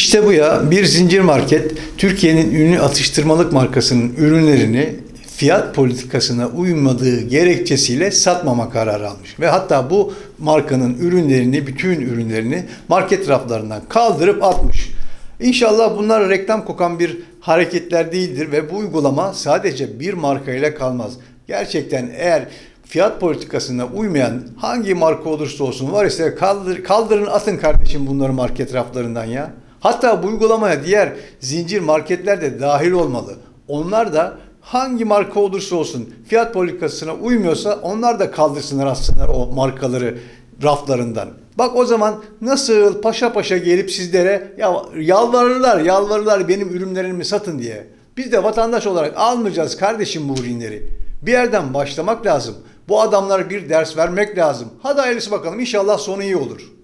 İşte bu ya bir zincir market Türkiye'nin ünlü atıştırmalık markasının ürünlerini fiyat politikasına uymadığı gerekçesiyle satmama kararı almış. Ve hatta bu markanın ürünlerini, bütün ürünlerini market raflarından kaldırıp atmış. İnşallah bunlar reklam kokan bir hareketler değildir ve bu uygulama sadece bir markayla kalmaz. Gerçekten eğer fiyat politikasına uymayan hangi marka olursa olsun var ise kaldır, kaldırın atın kardeşim bunları market raflarından ya. Hatta bu uygulamaya diğer zincir marketler de dahil olmalı. Onlar da hangi marka olursa olsun fiyat politikasına uymuyorsa onlar da kaldırsınlar aslında o markaları raflarından. Bak o zaman nasıl paşa paşa gelip sizlere ya yalvarırlar yalvarırlar benim ürünlerimi satın diye. Biz de vatandaş olarak almayacağız kardeşim bu ürünleri. Bir yerden başlamak lazım. Bu adamlara bir ders vermek lazım. Hadi hayırlısı bakalım inşallah sonu iyi olur.